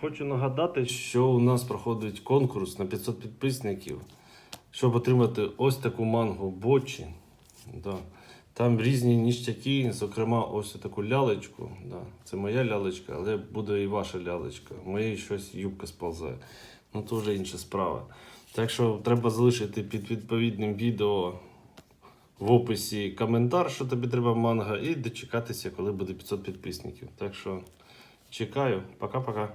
Хочу нагадати, що у нас проходить конкурс на 500 підписників, щоб отримати ось таку мангу бочі. Да. Там різні ніштяки, зокрема, ось таку лялечку. Да. Це моя лялечка, але буде і ваша лялечка. Моєї щось юбка сползає. Ну, то вже інша справа. Так що треба залишити під відповідним відео в описі коментар, що тобі треба манга, і дочекатися, коли буде 500 підписників. Так що чекаю. Пока-пока.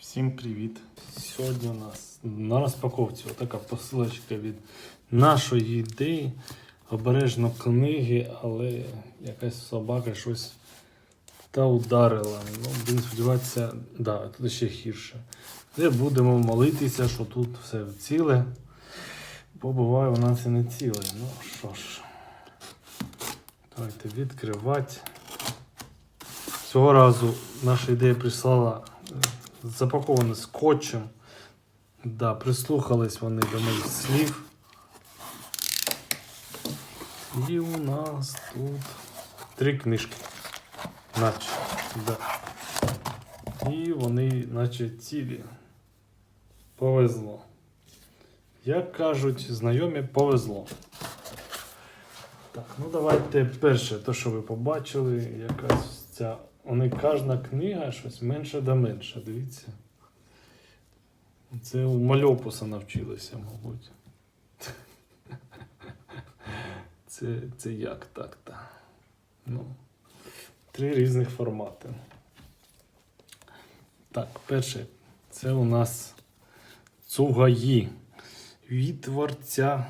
Всім привіт! Сьогодні у нас на розпаковці така посилочка від нашої ідеї. Обережно книги, але якась собака щось та ударила. Ну, будемо сподіватися, да, тут ще гірше. Де будемо молитися, що тут все ціле. Бо буває у нас і не ціле. Ну що ж, давайте відкривати. Цього разу наша ідея прислала е, скотчем. Да, прислухались вони до моїх слів. І у нас тут три книжки. Наче. Да. І вони, наче цілі. Повезло. Як кажуть, знайомі повезло. Так, ну давайте перше, то, що ви побачили, якась ця. Вони кожна книга щось менше да менше, дивіться. Це у мальопуса навчилися, мабуть. Це, це як так-то? Ну, три різних формати. Так, перше, це у нас цугаї від творця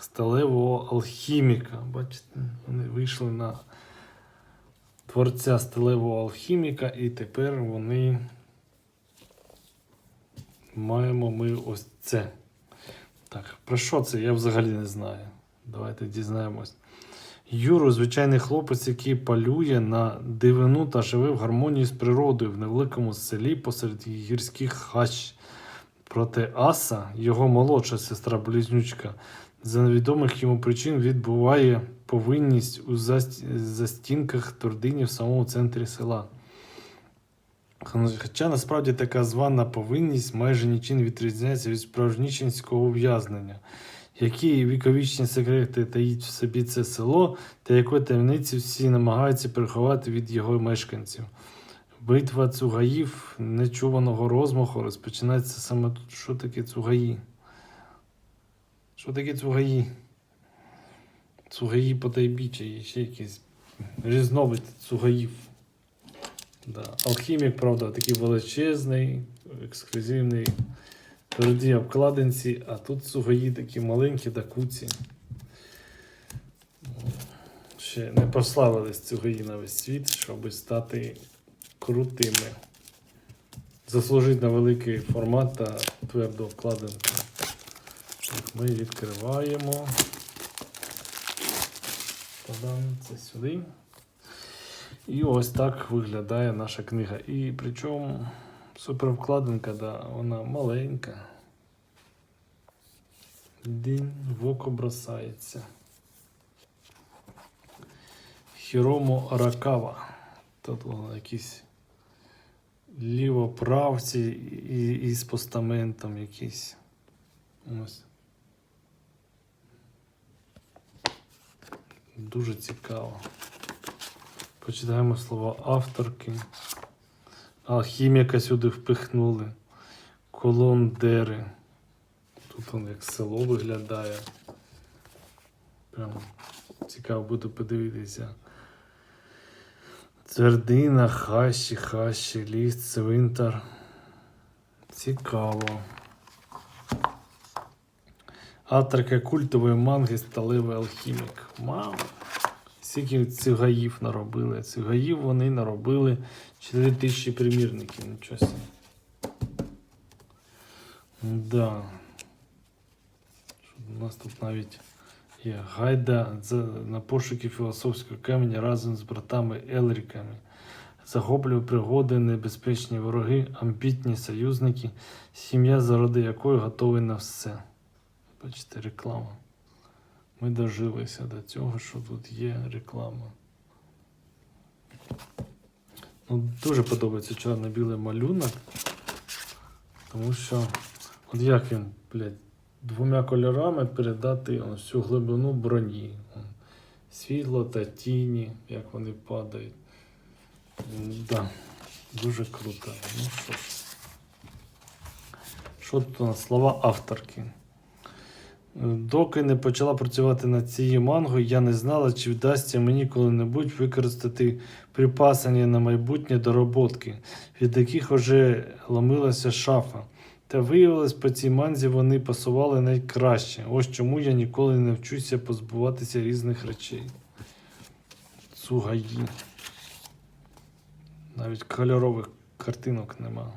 сталевого алхіміка. Бачите, вони вийшли на творця сталевого алхіміка, і тепер вони маємо ми ось це. Так, про що це? Я взагалі не знаю. Давайте дізнаємось. Юру, звичайний хлопець, який полює на дивину та живе в гармонії з природою в невеликому селі посеред гірських хащ. Проте Аса, його молодша сестра близнючка, за невідомих йому причин відбуває повинність у застінках твердині в самому центрі села. Хоча насправді така звана повинність майже нічим відрізняється від справжнічинського ув'язнення. Які віковічні секрети таїть в собі це село, та якої таємниці всі намагаються приховати від його мешканців. Битва цугаїв нечуваного розмаху розпочинається саме тут. Що таке цугаї? Що таке цугаї? Цугаї потайбіччя і ще якийсь різновид цугаїв. Да. Алхімік, правда, такий величезний, ексклюзивний, тверді обкладинці, а тут цугаї такі маленькі та куці. Ще не прославились цугаї на весь світ, щоб стати крутими. Заслужити на великий формат та тверду обкладинку. Ми відкриваємо. Це сюди. І ось так виглядає наша книга. І причому супервкладинка, да, вона маленька. Дінь в око бросається. Хіромо Аракава. Тут воно якісь лівоправці і, і з постаментом якісь. Ось. Дуже цікаво. Почитаємо слова авторки. Алхіміка сюди впихнули. Колондери. Тут воно як село виглядає. Прям цікаво буде подивитися. Твердина, хащі, хащі, ліс, цвинтар. Цікаво. Авторка культової манги Сталевий алхімік. Мама. Скільки цигаїв наробили. Цигаїв вони наробили 4 тисячі примірників. Нічого. Да. У нас тут навіть є гайда на пошуки філософського каменя разом з братами Елріками. Захоплює пригоди, небезпечні вороги, амбітні союзники, сім'я, заради якої готові на все. Бачите, реклама. Ми дожилися до цього, що тут є реклама. Ну, дуже подобається чорно-білий малюнок. Тому що, от як він, блядь, двома кольорами передати он, всю глибину броні. Он, світло та тіні, як вони падають. Да, дуже круто. Ну що. Що тут у нас? Слова авторки. Доки не почала працювати над цією мангою, я не знала, чи вдасться мені коли-небудь використати припасані на майбутнє дороботки, від яких уже ламилася шафа. Та виявилось, по цій манзі вони пасували найкраще. Ось чому я ніколи не вчуся позбуватися різних речей. Цугаї. Навіть кольорових картинок нема.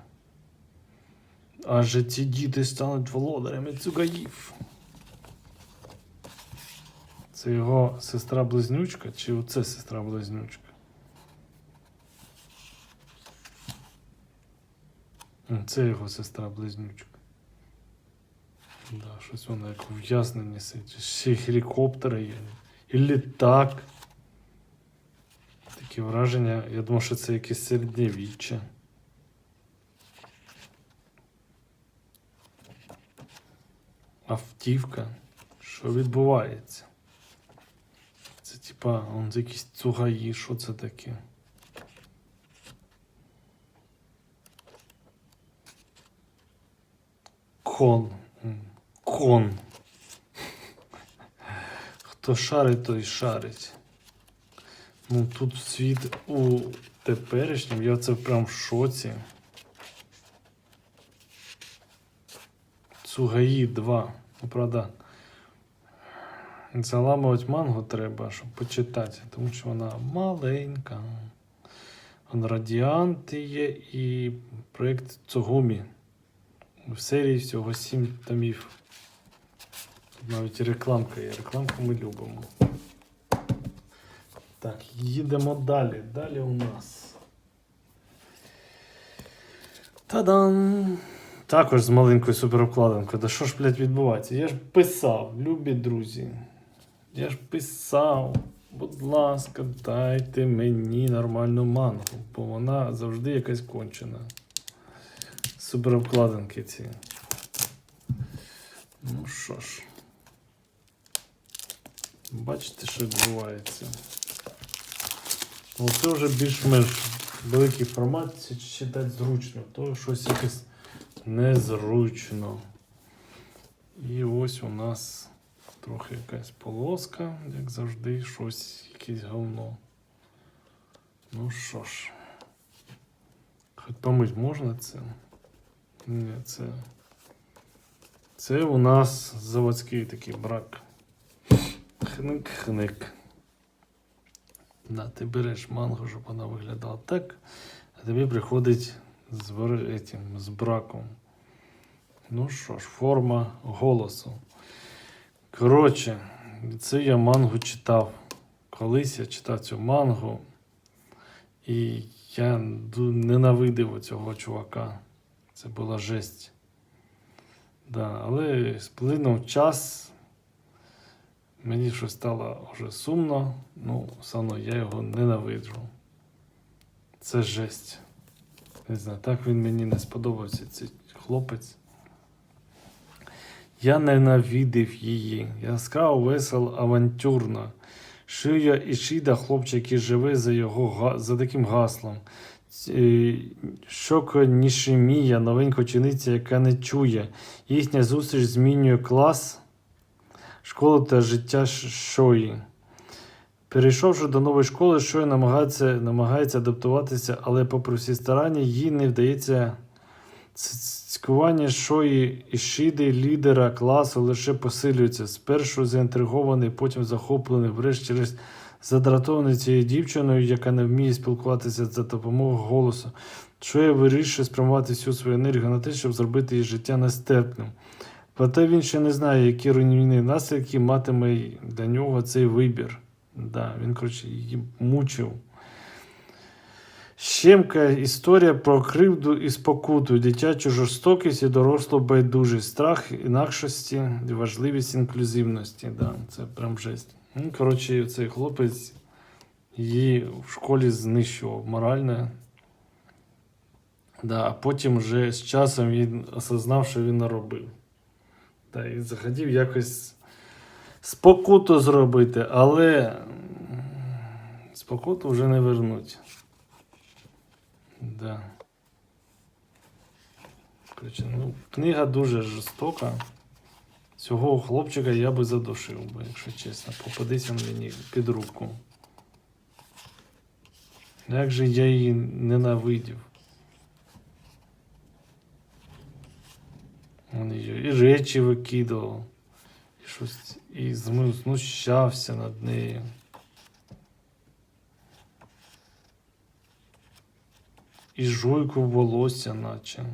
Аже ці діти стануть володарями цугаїв. Це його сестра-близнючка, чи оце сестра-близнючка? Це його сестра-близнючка. Да, щось вона як ув'язнення сидить. Ще гелікоптери є. І літак. Такі враження. Я думав, що це якесь середньовіччя. Автівка. Що відбувається? Типа, он якісь цугаї, що це таке? Кон. Кон. Хто шарить, той шарить. Ну тут світ у теперішньому, я це прям в шоці. Цугаї 2. Ну, правда, заламувати мангу треба, щоб почитати, тому що вона маленька. Он радіанти є і проєкт Цугумі. В серії всього 7 томів. Тут навіть рекламка є. Рекламку ми любимо. Так, їдемо далі. Далі у нас. Та-дам! Також з маленькою суперобкладинкою. Да що ж, блядь, відбувається? Я ж писав, любі друзі. Я ж писав. Будь ласка, дайте мені нормальну мангу, бо вона завжди якась кончена. Суперобкладинки ці. Ну що ж. Бачите, що відбувається. Ну, це вже більш-менш великий формат, читати зручно, то щось якесь незручно. І ось у нас трохи якась полоска, як завжди, щось, якесь говно. Ну що ж. Хоч помить можна це? Ні, це. Це у нас заводський такий брак. Хник-хник. Да, ти береш мангу, щоб вона виглядала так, а тобі приходить з, з браком. Ну що ж, форма голосу. Коротше, це я мангу читав. Колись я читав цю мангу, і я ненавидив цього чувака. Це була жесть. Да, але сплинув час. Мені щось стало вже сумно, ну, одно я його ненавиджу. Це жесть. Не знаю, так він мені не сподобався, цей хлопець. Я ненавидив її. Яскраво весел, авантюрно. Шия Ішіда, хлопчик, який живе за, його, за таким гаслом. Е, Шоко Нішимія, новенька учениця, яка не чує. Їхня зустріч змінює клас, школу та життя Шої. Перейшовши до нової школи, Шой намагається, намагається адаптуватися, але попри всі старання, їй не вдається Цькування Шої Ішіди, лідера класу, лише посилюється. Спершу заінтригований, потім захоплений, врешті-решт задратований цією дівчиною, яка не вміє спілкуватися за допомогою голосу. Шоя вирішує спрямувати всю свою енергію на те, щоб зробити її життя нестерпним. Проте він ще не знає, які руйнівні наслідки матиме для нього цей вибір. Да, він, коротше, її мучив. Щемка історія про кривду і спокуту, дитячу жорстокість і дорослу байдужість, страх інакшості, і важливість інклюзивності. Да, це прям жесть. Ну, коротше, цей хлопець її в школі знищував морально. Да, а потім вже з часом він осознав, що він наробив. Да, і захотів якось спокуту зробити, але спокуту вже не вернуть. Да. Ну, книга дуже жорстока. Цього хлопчика я би задушив, би, якщо чесно. Попадись він мені під руку. Як же я її ненавидів. Він її і речі викидував, і щось і знущався над нею. І жуйку волосся, наче.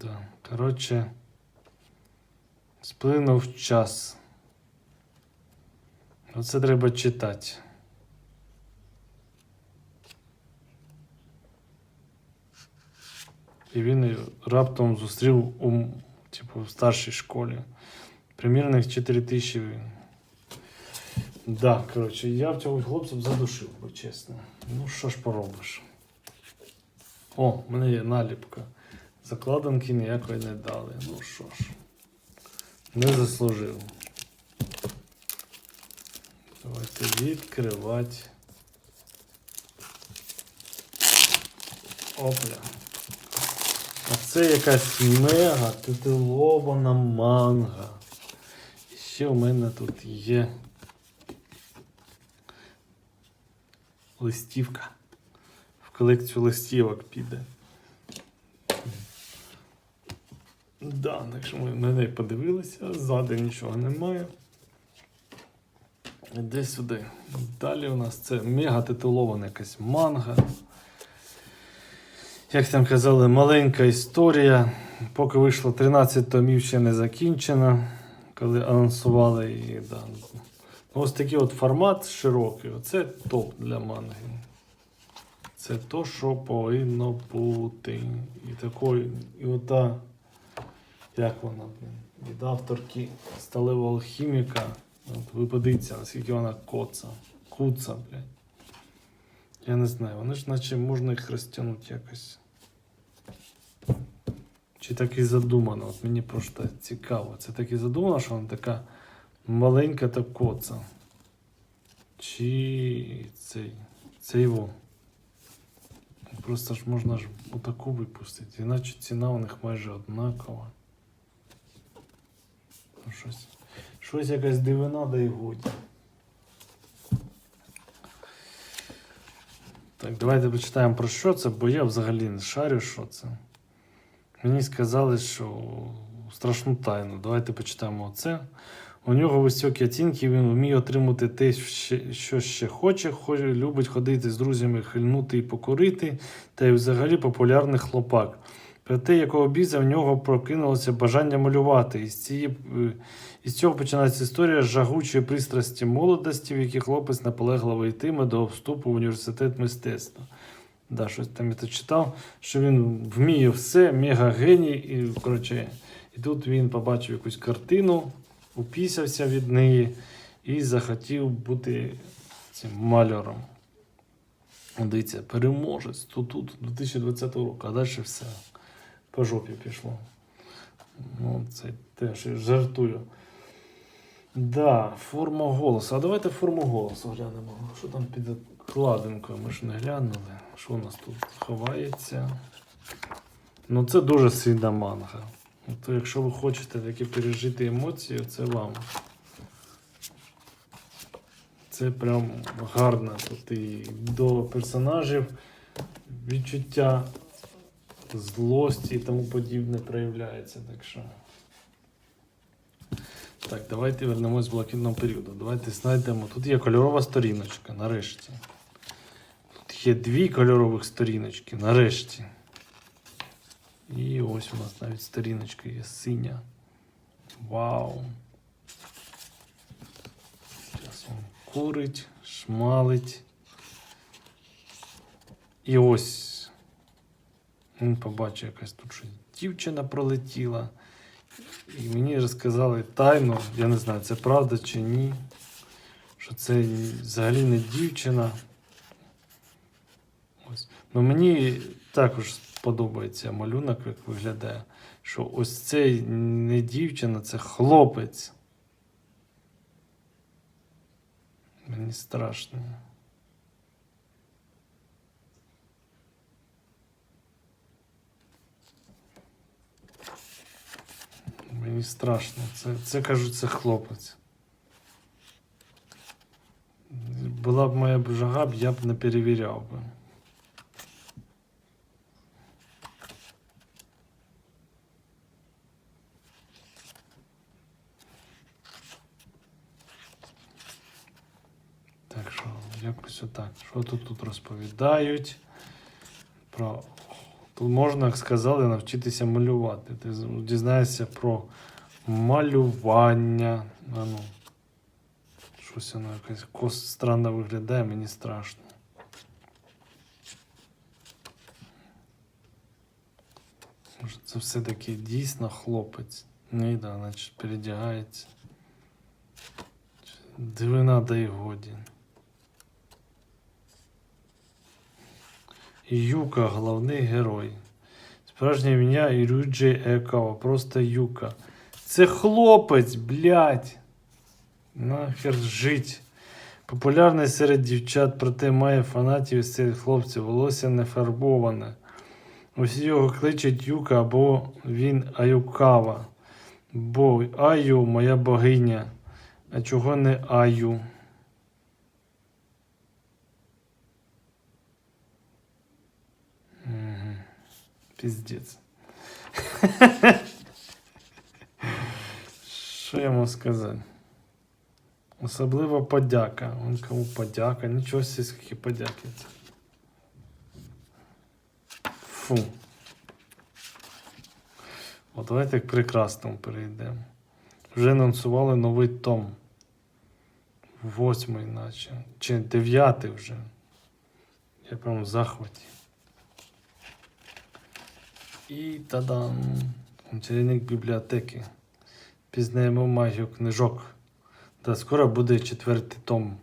Да. Коротше, сплинув час. Оце треба читати. І він раптом зустрів у, типу, старшій школі. Примірних 4 тисячі. Да, коротше, я в цього хлопця задушив, бо чесно. Ну, що ж поробиш? О, в мене є наліпка. Закладинки ніякої не дали. Ну що ж, не заслужив. Давайте відкривати. Опля. А це якась мега титулована манга. Ще у мене тут є листівка. В колекцію листівок піде. Да, так що ми на неї подивилися, ззаду нічого немає. Іде сюди. Далі у нас це мега титулована якась манга. Як там казали, маленька історія. Поки вийшло 13 томів ще не закінчена, коли анонсували її. Да. Ось такий от формат широкий. Оце топ для манги. Це то, що повинно бути. І такої, і ота, як вона, від авторки сталевого алхіміка. От ви подивіться, наскільки вона коца. Куца, блядь. Я не знаю, вони ж наче можна їх розтягнути якось. Чи так і задумано? От мені просто цікаво. Це так і задумано, що вона така маленька та коца. Чи цей. Це його. Просто ж можна ж отаку випустити. Іначе ціна у них майже однакова. Ну, щось, щось якась дивина, да й годі. Так, давайте почитаємо про що це, бо я взагалі не шарю, що це. Мені сказали, що страшну тайну. Давайте почитаємо це. У нього високі оцінки, він вміє отримати те, що ще хоче, хо- любить ходити з друзями, хильнути і покурити, та й взагалі популярний хлопак. Проте, якого біза в нього прокинулося бажання малювати. І з, цієї, е, із цього починається історія жагучої пристрасті молодості, в якій хлопець наполегливо йтиме до вступу в університет мистецтва. Да, щось там я тут читав, що він вміє все, мега геній. І, коротше, і тут він побачив якусь картину, упісявся від неї і захотів бути цим маляром. Дивіться, переможець тут, тут 2020 року, а далі все по жопі пішло. Ну, це теж я жартую. Да, форма голосу. А давайте форму голосу глянемо. Що там під вкладинкою? Ми ж не глянули. Що у нас тут ховається? Ну, це дуже сильна манга. То якщо ви хочете такі пережити емоції, це вам. Це прям гарно. Тут і до персонажів відчуття злості і тому подібне проявляється. Так що. Так, давайте вернемось з блакитного періоду. Давайте знайдемо. Тут є кольорова сторіночка, нарешті. Є дві кольорових сторіночки, нарешті. І ось у нас навіть сторіночка є синя. Вау. Зараз він курить, шмалить. І ось Він побачив, якась тут щось дівчина пролетіла. І мені розказали тайну, я не знаю, це правда чи ні. Що це взагалі не дівчина. Ну мені також подобається малюнок, як виглядає. Що ось цей не дівчина, це хлопець. Мені страшно. Мені страшно. Це, це кажуть, це хлопець. Була б моя б жага, я б не перевіряв би. Так що, якось отак. Що тут тут розповідають? Про... Тут можна, як сказали, навчитися малювати. Ти дізнаєшся про малювання. А ну. Щось воно якось кос странно виглядає, мені страшно. Може, це все-таки дійсно хлопець. Ну да, значить, передягається. Дивина да й годі. Юка, головний герой. Справжнє ім'я Ірюджі Екава, просто Юка. Це хлопець, блядь. Нахер жить. Популярний серед дівчат, проте має фанатів серед хлопців. Волосся не фарбоване. Усі його кличуть Юка або він Аюкава. Бо Аю моя богиня. А чого не Аю? Піздець. Що я можу сказати? Особлива подяка. Он кому подяка. Нічого скільки подяки. Фу. От давайте к прекрасному перейдемо. Вже анонсували новий том. Восьмий, наче. Чи дев'ятий вже. Я прям в захваті. І тадам. Чарівник бібліотеки. Пізнаємо магію книжок. Та скоро буде четвертий том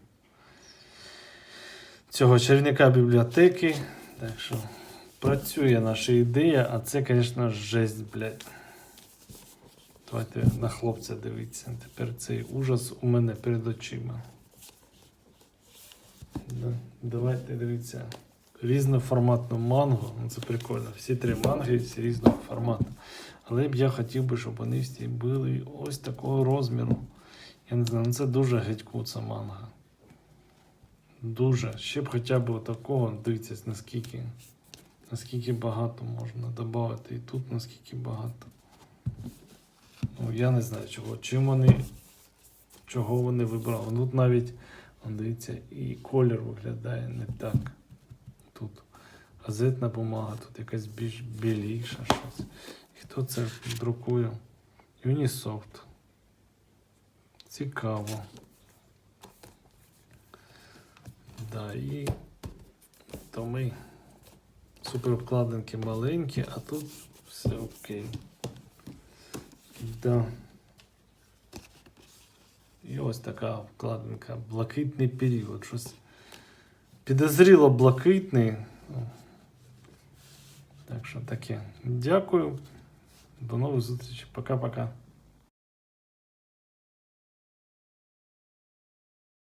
цього чарівника бібліотеки. Так що працює наша ідея, а це, звісно, жесть, блядь. Давайте на хлопця дивіться. Тепер цей ужас у мене перед очима. Давайте дивіться. Різноформатну мангу. Ну, це прикольно. Всі три манги, всі різного формату. Але б я хотів би, щоб вони всі були ось такого розміру. Я не знаю, ну це дуже гетькуца манга. Дуже. Ще б хоча б такого, дивіться, наскільки, наскільки багато можна додати. І тут наскільки багато. Ну, я не знаю чого. Чим вони. Чого вони вибрали. Ну, Тут навіть, дивіться, і колір виглядає не так. Тут газетна бумага, тут якась більш біліша щось. І хто це друкує? Юнісофт. Цікаво. Да, і томи. Суперобкладинки маленькі, а тут все окей. Да. І ось така вкладинка. Блакитний період. Щось підозріло блакитний. Так що таке. Дякую. До нових зустрічей. Пока-пока.